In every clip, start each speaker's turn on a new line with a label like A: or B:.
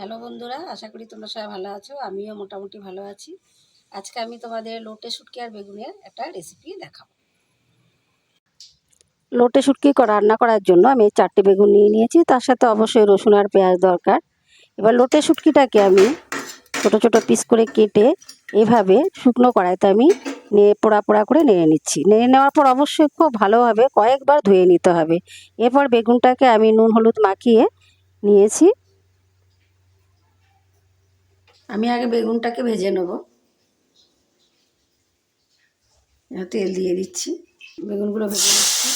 A: Hello বন্ধুরা, আশা করি তোমরা সবাই ভালো আছো, আমিও মোটামুটি ভালো আছি। আজকে আমি তোমাদের লোটে শুটকি আর বেগুনের একটা রেসিপি দেখাবো। লোটে শুটকি রান্না করার জন্য আমি চারটে বেগুন নিয়ে নিয়েছি, তার সাথে অবশ্যই রসুন আর পেঁয়াজ দরকার। এবার লোটে শুটকিটাকে আমি ছোট ছোট পিস করে কেটে এভাবে শুকনো কড়াইতে আমি নিয়ে পোড়া পোড়া করে নেড়ে নিচ্ছি। নেড়ে নেওয়ার পর অবশ্যই খুব ভালোভাবে কয়েকবার ধুয়ে নিতে হবে। এরপর বেগুনটাকে আমি নুন হলুদ মাখিয়ে নিয়েছি। আমি আগে বেগুনটাকে ভেজে নেব। তেল দিয়ে দিচ্ছি। বেগুনগুলো ভেজে নিচ্ছি।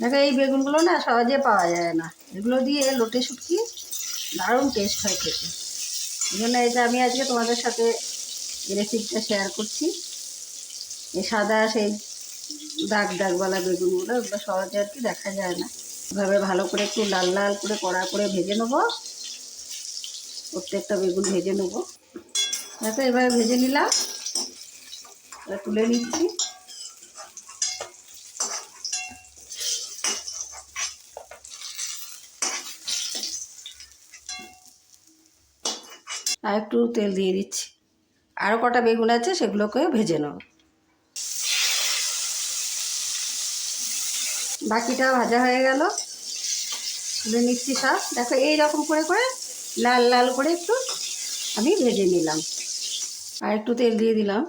A: দেখো, এই বেগুনগুলো না সহজে পাওয়া যায় না। এগুলো দিয়ে লোটে শুটকি দারুণ টেস্ট হয় খেতে। এই জন্য এটা আমি আজকে তোমাদের সাথে রেসিপিটা শেয়ার করছি। এই সাদা সেই দাগ দাগওয়ালা বেগুনগুলো ওগুলো সহজে আর কি দেখা যায় না। এভাবে ভালো করে একটু লাল লাল করে কড়া করে ভেজে নেব। প্রত্যেকটা বেগুন ভেজে নেব। দেখো, এভাবে ভেজে নিলাম। এবার তুলে নিচ্ছি। আর একটু তেল দিয়ে দিচ্ছি। আরও কটা বেগুন আছে সেগুলোকে ভেজে নেব। বাকিটা ভাজা হয়ে গেল। তুলে নিচ্ছি সব। দেখো, এই রকম করে করে লাল লাল করে একটু আমি ভেজে নিলাম। আর একটু তেল দিয়ে দিলাম।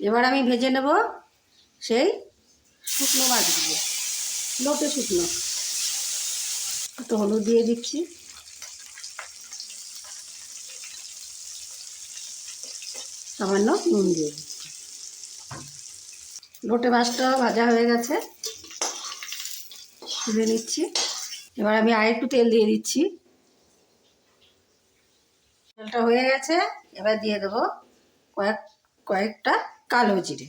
A: এবার আমি ভেজে নেব সেই শুকনো মাছগুলো লোটে শুকনো। একটু হলুদ দিয়ে দিচ্ছি। সামান্য নুন দিয়ে দিচ্ছি। লোটে মাছটা ভাজা হয়ে গেছে। তুলে নিচ্ছি। এবার আমি আর একটু তেল দিয়ে দিচ্ছি। তেলটা হয়ে গেছে, এবার দিয়ে দেবো কয়েক, কয়েকটা কালো জিরে।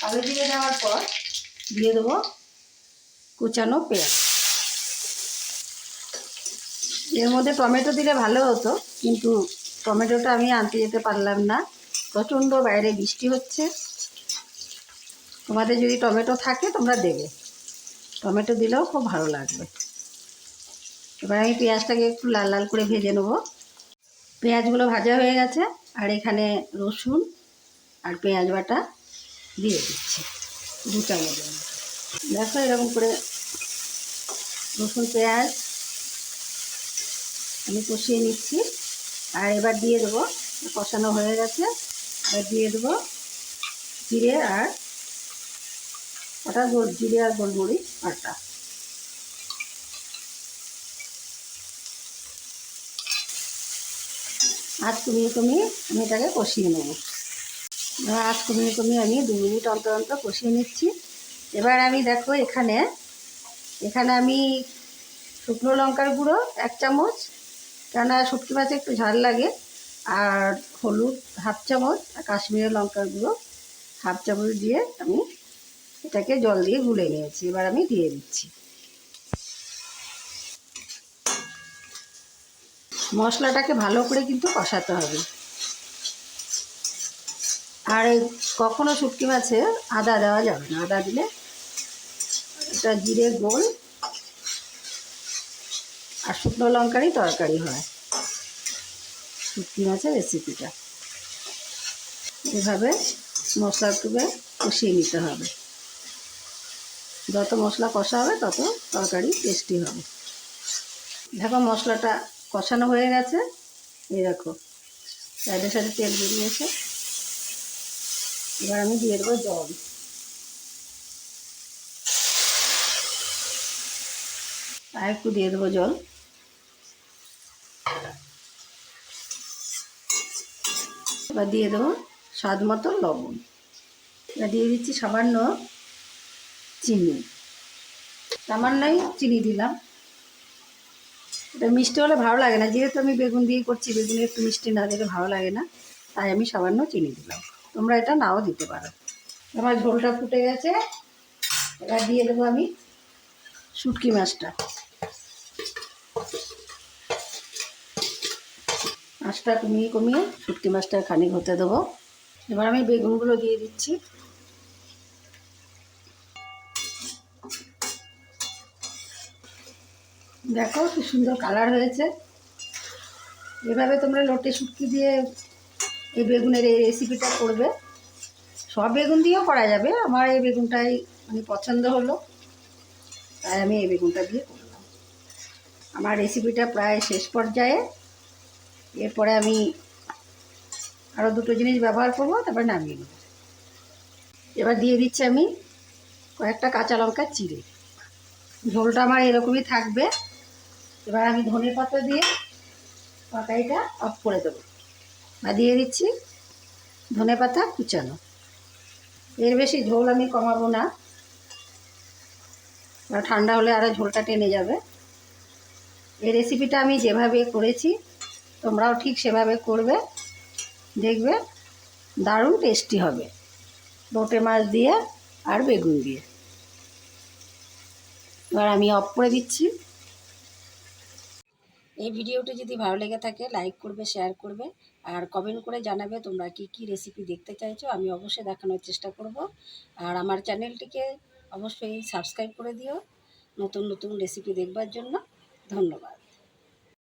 A: কালো জিরে দেওয়ার পর দিয়ে দেবো কুচানো পেঁয়াজ। এর মধ্যে টমেটো দিলে ভালো হতো, কিন্তু টমেটোটা আমি আনতে যেতে পারলাম না। প্রচণ্ড বাইরে বৃষ্টি হচ্ছে। তোমাদের যদি টমেটো থাকে, তোমরা দেবে। টমেটো দিলেও খুব ভালো লাগবে। এবার আমি পেঁয়াজটাকে একটু লাল লাল করে ভেজে নেব। পেঁয়াজগুলো ভাজা হয়ে গেছে, আর এখানে রসুন আর পেঁয়াজ বাটা দিয়ে দিচ্ছি, দু চামচের মতো। দেখো এরকম করে রসুন, পেঁয়াজ আমি কষিয়ে নিচ্ছি, আর এবার দিয়ে দেবো, কষানো হয়ে গেছে, এবার দিয়ে দেবো জিরে আর ওটা জিরে আর গোলমরিচ আটা আজ কমিয়ে কমিয়ে আমি এটাকে কষিয়ে নেব। এবার আজ কমিয়ে কমিয়ে আমি দু মিনিট অন্তর অন্তর কষিয়ে নিচ্ছি। এবার আমি দেখো এখানে এখানে আমি শুকনো লঙ্কার গুঁড়ো এক চামচ, কেননা শুটকি মাছে একটু ঝাল লাগে, আর হলুদ হাফ চামচ, আর কাশ্মীরের লঙ্কার গুঁড়ো হাফ চামচ দিয়ে আমি এটাকে জল দিয়ে গুলে নিয়েছি, এবার আমি দিয়ে দিচ্ছি। মশলাটাকে ভালো করে কিন্তু কষাতে হবে। আর কখনো শুটকি মাছে আদা দেওয়া যাবে না, আদা দিলে এটা জিরে, গোল আর শুকনো লঙ্কারই তরকারি হয়, শুটকি মাছের রেসিপিটা এভাবে মশলাটুকে কষিয়ে নিতে হবে। যত মশলা কষা হবে, তত তরকারি টেস্টি হবে। দেখো মশলাটা কষানো হয়ে গেছে। এই দেখো সাইডের সাইডে তেল বেরিয়েছে। এবার আমি দিয়ে দেবো জল। আর একটু দিয়ে দেবো জল। এবার দিয়ে দেবো স্বাদ মতো লবণ। এবার দিয়ে দিচ্ছি সামান্য চিনি। সামান্যই চিনি দিলাম। এটা মিষ্টি হলে ভালো লাগে না। যেহেতু আমি বেগুন দিয়ে করছি বেগুনে একটু মিষ্টি না দিলে ভালো লাগে না। তাই আমি সামান্য চিনি দিলাম। তোমরা এটা নাও দিতে পারো। আমার ঝোলটা ফুটে গেছে। এবার দিয়ে দেবো আমি শুটকি মাছটা। মাছটা কমিয়ে কমিয়ে শুটকি মাছটা খানিক হতে দেবো। এবার আমি বেগুনগুলো দিয়ে দিচ্ছি। দেখো কি সুন্দর কালার হয়েছে। এভাবে তোমরা লোটে শুটকি দিয়ে এই বেগুনের এই রেসিপিটা করবে। সব বেগুন দিয়েও করা যাবে। আমার এই বেগুনটাই মানে পছন্দ হলো। তাই আমি এই বেগুনটা দিয়ে করলাম। আমার রেসিপিটা প্রায় শেষ পর্যায়ে। এরপরে আমি আরও দুটো জিনিস ব্যবহার করব, তারপরে নামিয়ে নেব। এবার দিয়ে দিচ্ছি আমি কয়েকটা কাঁচা লঙ্কা চিড়ে। ঝোলটা আমার এরকমই থাকবে। এবার আমি ধনে পাতা দিয়ে তরকারিটা অফ করে দেবো। বা দিয়ে দিচ্ছি ধনে পাতা কুচানো। এর বেশি ঝোল আমি কমাবো না। ঠান্ডা হলে আরও ঝোলটা টেনে যাবে। এই রেসিপিটা আমি যেভাবে করেছি, তোমরাও ঠিক সেভাবে করবে। দেখবে দারুণ টেস্টি হবে। লোটে মাছ দিয়ে আর বেগুন দিয়ে। এবার আমি অফ করে দিচ্ছি। এই ভিডিওটি যদি ভালো লেগে থাকে লাইক করবে শেয়ার করবে আর কমেন্ট করে জানাবে তোমরা কি কি রেসিপি দেখতে চাইছো, আমি অবশ্যই দেখানোর চেষ্টা করব। আর আমার চ্যানেলটিকে অবশ্যই সাবস্ক্রাইব করে দিও নতুন নতুন রেসিপি দেখবার জন্য। ধন্যবাদ।